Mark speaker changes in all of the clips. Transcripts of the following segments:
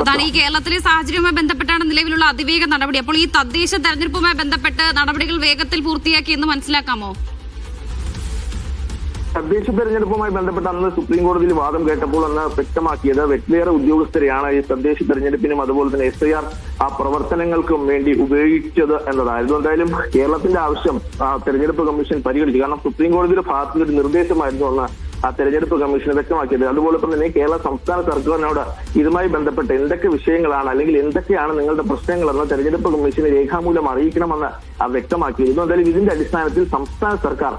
Speaker 1: അതാണ് ഈ കേരളത്തിലെ സാഹചര്യവുമായി ബന്ധപ്പെട്ടാണ് നിലവിലുള്ള അതിവേഗ നടപടി. അപ്പോൾ ഈ തദ്ദേശ തെരഞ്ഞെടുപ്പുമായി ബന്ധപ്പെട്ട് നടപടികൾ വേഗത്തിൽ പൂർത്തിയാക്കി എന്ന് മനസ്സിലാക്കാമോ?
Speaker 2: തദ്ദേശ തെരഞ്ഞെടുപ്പുമായി ബന്ധപ്പെട്ട് അന്ന് സുപ്രീം കോടതിയിൽ വാദം കേട്ടപ്പോൾ അന്ന് വ്യക്തമാക്കിയത് വെറ്റിലേറെ ഉദ്യോഗസ്ഥരെയാണ് ഈ തദ്ദേശ തെരഞ്ഞെടുപ്പിനും അതുപോലെ തന്നെ എസ് ഐ ആർ ആ പ്രവർത്തനങ്ങൾക്കും വേണ്ടി ഉപയോഗിച്ചത് എന്നതായിരുന്നു. എന്തായാലും കേരളത്തിന്റെ ആവശ്യം തെരഞ്ഞെടുപ്പ് കമ്മീഷൻ പരിഗണിച്ചു. കാരണം സുപ്രീം കോടതിയുടെ ഭാഗത്തുനിന്ന് ഒരു നിർദ്ദേശമായിരുന്നു അന്ന് ആ തെരഞ്ഞെടുപ്പ് കമ്മീഷൻ വ്യക്തമാക്കിയത്. അതുപോലെ തന്നെ കേരള സംസ്ഥാന സർക്കാരിനോട് ഇതുമായി ബന്ധപ്പെട്ട് എന്തൊക്കെ വിഷയങ്ങളാണ് അല്ലെങ്കിൽ എന്തൊക്കെയാണ് നിങ്ങളുടെ പ്രശ്നങ്ങളെന്ന് തെരഞ്ഞെടുപ്പ് കമ്മീഷന് രേഖാമൂലം അറിയിക്കണമെന്ന് വ്യക്തമാക്കിയിരുന്നു എന്തായാലും ഇതിന്റെ അടിസ്ഥാനത്തിൽ സംസ്ഥാന സർക്കാർ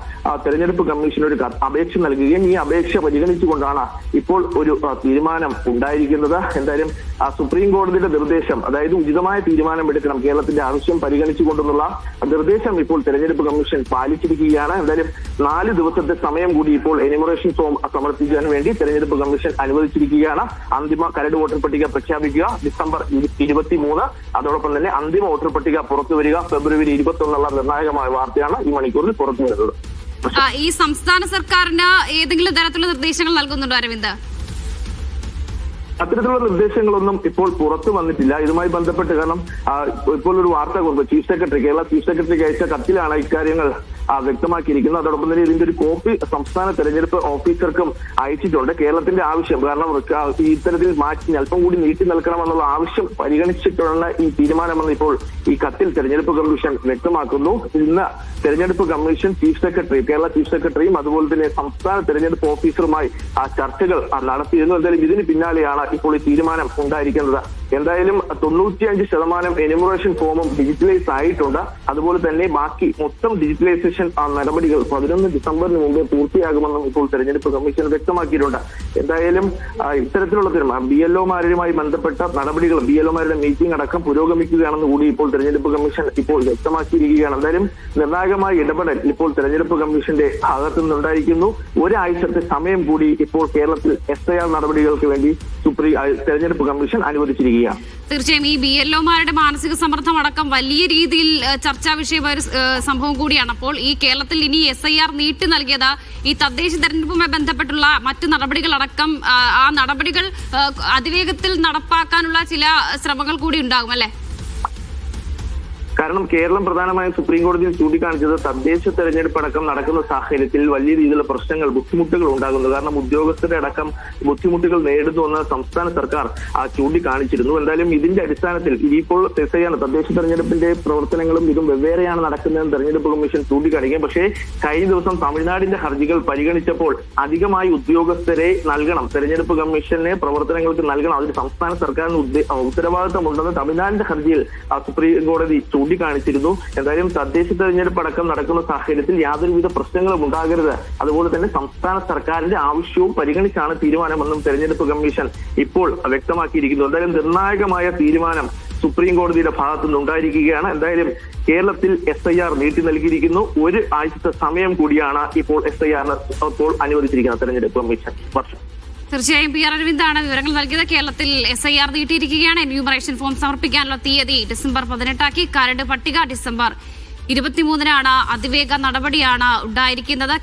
Speaker 2: തെരഞ്ഞെടുപ്പ് കമ്മീഷന് ഒരു കത്ത് അപേക്ഷ നൽകുകയും ഈ അപേക്ഷ പരിഗണിച്ചുകൊണ്ടാണ് ഇപ്പോൾ ഒരു തീരുമാനം ഉണ്ടായിരിക്കുന്നത്. എന്തായാലും ആ സുപ്രീം കോടതിയുടെ നിർദ്ദേശം അതായത് ഉചിതമായ തീരുമാനം എടുക്കണം കേരളത്തിന്റെ ആവശ്യം പരിഗണിച്ചുകൊണ്ടുള്ള നിർദ്ദേശം ഇപ്പോൾ തെരഞ്ഞെടുപ്പ് കമ്മീഷൻ പാലിച്ചിരിക്കുകയാണ്. എന്തായാലും നാല് ദിവസത്തെ സമയം കൂടി ഇപ്പോൾ എനിമറേഷൻ ഫോം സമർപ്പിക്കാൻ വേണ്ടി തെരഞ്ഞെടുപ്പ് കമ്മീഷൻ അനുവദിച്ചിരിക്കുകയാണ്. അന്തിമ കരട് വോട്ടർ പട്ടിക പ്രഖ്യാപിക്കുക. ഡിസംബർ ഇരുപത്തി മൂന്ന് അതോടൊപ്പം തന്നെ അന്തിമ വോട്ടർ പട്ടിക പുറത്തു വരിക. ഫെബ്രുവരി ഇരുപത്തി ഒന്നുള്ള നിർണായകമായ വാർത്തയാണ് ഈ മണിക്കൂറിൽ പുറത്തു വരുന്നത്.
Speaker 1: ഈ സംസ്ഥാന സർക്കാരിന് ഏതെങ്കിലും തരത്തിലുള്ള നിർദ്ദേശങ്ങൾ നൽകുന്നുണ്ടോ അരവിന്ദ്?
Speaker 2: അത്തരത്തിലുള്ള നിർദ്ദേശങ്ങളൊന്നും ഇപ്പോൾ പുറത്തു വന്നിട്ടില്ല. ഇതുമായി ബന്ധപ്പെട്ട് കാരണം ഇപ്പോൾ ഒരു വാർത്ത കൊടുത്തു. ചീഫ് സെക്രട്ടറി കേരള ചീഫ് സെക്രട്ടറിക്ക് അയച്ച കത്തിലാണ് ഇക്കാര്യങ്ങൾ വ്യക്തമാക്കിയിരിക്കുന്നത്. അതോടൊപ്പം തന്നെ ഇതിന്റെ ഒരു കോപ്പി സംസ്ഥാന തെരഞ്ഞെടുപ്പ് ഓഫീസർക്കും അയച്ചിട്ടുണ്ട്. കേരളത്തിന്റെ ആവശ്യം കാരണം ഇത്തരത്തിൽ മാറ്റി അല്പം കൂടി നീട്ടി നിൽക്കണമെന്നുള്ള ആവശ്യം പരിഗണിച്ചിട്ടുള്ള ഈ തീരുമാനമെന്ന് ഇപ്പോൾ ഈ കത്തിൽ തെരഞ്ഞെടുപ്പ് കമ്മീഷൻ വ്യക്തമാക്കുന്നു. ഇന്ന് തെരഞ്ഞെടുപ്പ് commission chief secretary Kerala chief സെക്രട്ടറിയും അതുപോലെ തന്നെ സംസ്ഥാന തെരഞ്ഞെടുപ്പ് ഓഫീസറുമായി ആ ചർച്ചകൾ നടത്തിയിരുന്നു. എന്തായാലും ഇതിന് പിന്നാലെയാണ് ഈ തീരുമാനം ഉണ്ടായിരിക്കുന്നത്. എന്തായാലും തൊണ്ണൂറ്റിയഞ്ച് ശതമാനം എനിമറേഷൻ ഫോമും ഡിജിറ്റലൈസ് ആയിട്ടുണ്ട്. അതുപോലെ തന്നെ ബാക്കി മൊത്തം ഡിജിറ്റലൈസേഷൻ നടപടികൾ പതിനൊന്ന് ഡിസംബറിന് മുമ്പേ പൂർത്തിയാകുമെന്നും ഇപ്പോൾ തെരഞ്ഞെടുപ്പ് കമ്മീഷൻ വ്യക്തമാക്കിയിട്ടുണ്ട്. എന്തായാലും ഇത്തരത്തിലുള്ള ബി എൽ ഒമാരുമായി ബന്ധപ്പെട്ട നടപടികൾ ബി എൽ ഒമാരുടെ മീറ്റിംഗ് അടക്കം പുരോഗമിക്കുകയാണെന്ന് കൂടി ഇപ്പോൾ തെരഞ്ഞെടുപ്പ് കമ്മീഷൻ ഇപ്പോൾ വ്യക്തമാക്കിയിരിക്കുകയാണ്. എന്തായാലും നിർണായകമായ ഇടപെടൽ ഇപ്പോൾ തെരഞ്ഞെടുപ്പ് കമ്മീഷന്റെ ഭാഗത്തു നിന്നുണ്ടായിരിക്കുന്നു ഒരാഴ്ചത്തെ സമയം കൂടി ഇപ്പോൾ കേരളത്തിൽ എസ് ഐ ആർ നടപടികൾക്ക് വേണ്ടി സുപ്രീം തെരഞ്ഞെടുപ്പ് കമ്മീഷൻ അനുവദിച്ചിരിക്കുകയാണ്
Speaker 1: തീർച്ചയായും ഈ ബി എൽ ഒമാരുടെ മാനസിക സമ്മർദ്ദം അടക്കം വലിയ രീതിയിൽ ചർച്ചാ വിഷയമായ ഒരു സംഭവം കൂടിയാണ്. അപ്പോൾ ഈ കേരളത്തിൽ ഇനി എസ് ഐ ആർ നീട്ടി നൽകിയത് ഈ തദ്ദേശ തെരഞ്ഞെടുപ്പുമായി ബന്ധപ്പെട്ടുള്ള മറ്റു നടപടികളടക്കം ആ നടപടികൾ അതിവേഗത്തിൽ നടപ്പാക്കാനുള്ള ചില ശ്രമങ്ങൾ കൂടി ഉണ്ടാകും അല്ലേ?
Speaker 2: കാരണം കേരളം പ്രധാനമായും സുപ്രീം കോടതിയിൽ ചൂണ്ടിക്കാണിച്ചത് തദ്ദേശ തെരഞ്ഞെടുപ്പ് അടക്കം നടക്കുന്ന സാഹചര്യത്തിൽ വലിയ രീതിയിലുള്ള പ്രശ്നങ്ങൾ ബുദ്ധിമുട്ടുകൾ ഉണ്ടാകുന്നു. കാരണം ഉദ്യോഗസ്ഥരുടെ അടക്കം ബുദ്ധിമുട്ടുകൾ നേരിടുന്നുവെന്ന് സംസ്ഥാന സർക്കാർ ചൂണ്ടിക്കാണിച്ചിരുന്നു. എന്തായാലും ഇതിന്റെ അടിസ്ഥാനത്തിൽ ഇനിയിപ്പോൾ തെസയാണ് തദ്ദേശ തെരഞ്ഞെടുപ്പിന്റെ പ്രവർത്തനങ്ങളും ഇതും വെവ്വേറെയാണ് നടക്കുന്നതെന്ന് തെരഞ്ഞെടുപ്പ് കമ്മീഷൻ ചൂണ്ടിക്കാണിക്കും പക്ഷേ കഴിഞ്ഞ ദിവസം തമിഴ്നാടിന്റെ ഹർജികൾ പരിഗണിച്ചപ്പോൾ അധികമായി ഉദ്യോഗസ്ഥരെ നൽകണം. തെരഞ്ഞെടുപ്പ് കമ്മീഷനെ പ്രവർത്തനങ്ങൾക്ക് നൽകണം. അതിന് സംസ്ഥാന സർക്കാരിന് ഉത്തരവാദിത്തമുണ്ടെന്ന് തമിഴ്നാടിന്റെ ഹർജിയിൽ സുപ്രീം കോടതി ചൂണ്ടിക്കാണിച്ചിരുന്നു എന്തായാലും തദ്ദേശ തെരഞ്ഞെടുപ്പ് അടക്കം നടക്കുന്ന സാഹചര്യത്തിൽ യാതൊരുവിധ പ്രശ്നങ്ങളും ഉണ്ടാകരുത്. അതുപോലെ തന്നെ സംസ്ഥാന സർക്കാരിന്റെ ആവശ്യവും പരിഗണിച്ചാണ് തീരുമാനമെന്നും തെരഞ്ഞെടുപ്പ് കമ്മീഷൻ ഇപ്പോൾ വ്യക്തമാക്കിയിരിക്കുന്നു. എന്തായാലും നിർണായകമായ തീരുമാനം സുപ്രീം കോടതിയുടെ ഭാഗത്തു നിന്നുണ്ടായിരിക്കുകയാണ് എന്തായാലും കേരളത്തിൽ എസ് ഐ ആർ നീട്ടി നൽകിയിരിക്കുന്നു. ഒരു ആഴ്ചത്തെ സമയം കൂടിയാണ് ഇപ്പോൾ എസ് ഐ ആറിന് ഇപ്പോൾ അനുവദിച്ചിരിക്കുന്നത് തെരഞ്ഞെടുപ്പ് കമ്മീഷൻ. വർഷം.
Speaker 1: തീർച്ചയായും പി ആർ അരവിന്ദാണ് വിവരങ്ങൾ നൽകിയത്. കേരളത്തിൽ എസ് ഐ ആർ നീട്ടിയിരിക്കുകയാണ്. എന്യൂമറേഷൻ ഫോം സമർപ്പിക്കാനുള്ള തീയതി ഡിസംബർ പതിനെട്ടാക്കി. കരട് പട്ടിക ഡിസംബർ ഇരുപത്തിമൂന്നിനാണ് അതിവേഗ നടപടിയാണ് ഉണ്ടായിരിക്കുന്നത്.